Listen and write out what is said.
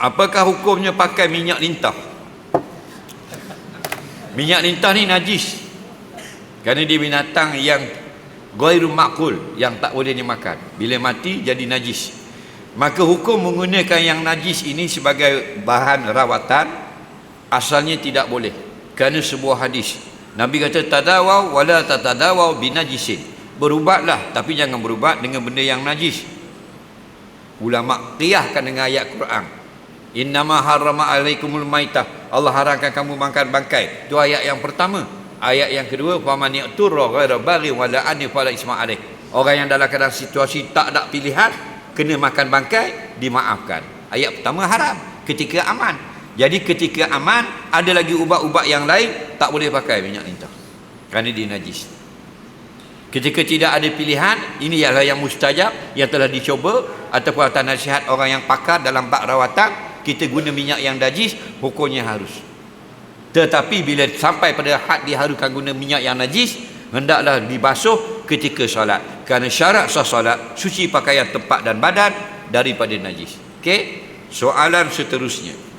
apakah hukumnya pakai minyak lintah? Minyak lintah ni najis. Kerana dia binatang yang Gairu makul yang tak boleh dimakan. Bila mati jadi najis. Maka hukum menggunakan yang najis ini sebagai bahan rawatan asalnya tidak boleh. Kerana sebuah hadis. Nabi kata tadawau wala tatadawau binajisin. Berubatlah tapi jangan berubat dengan benda yang najis. Ulama qiyahkan dengan ayat Quran innama harrama alaikumul maitah. Allah haramkan kamu makan bangkai. Itu ayat yang pertama. Ayat yang kedua faman yaqturra ghaira baghi wala ani fala isma alaih. Orang yang dalam keadaan situasi tak ada pilihan kena makan bangkai dimaafkan. Ayat pertama haram. Ketika aman. Jadi ketika aman ada lagi ubat-ubat yang lain tak boleh pakai minyak lintah. Kerana dia najis. Ketika tidak ada pilihan ini ialah yang mustajab yang telah dicoba ataupun atas nasihat orang yang pakar dalam bab rawatan kita guna minyak yang najis hukumnya harus. Tetapi bila sampai pada had diharukan guna minyak yang najis hendaklah dibasuh ketika solat. Kerana syarat sah solat suci pakaian tempat dan badan daripada najis. Okey? Soalan seterusnya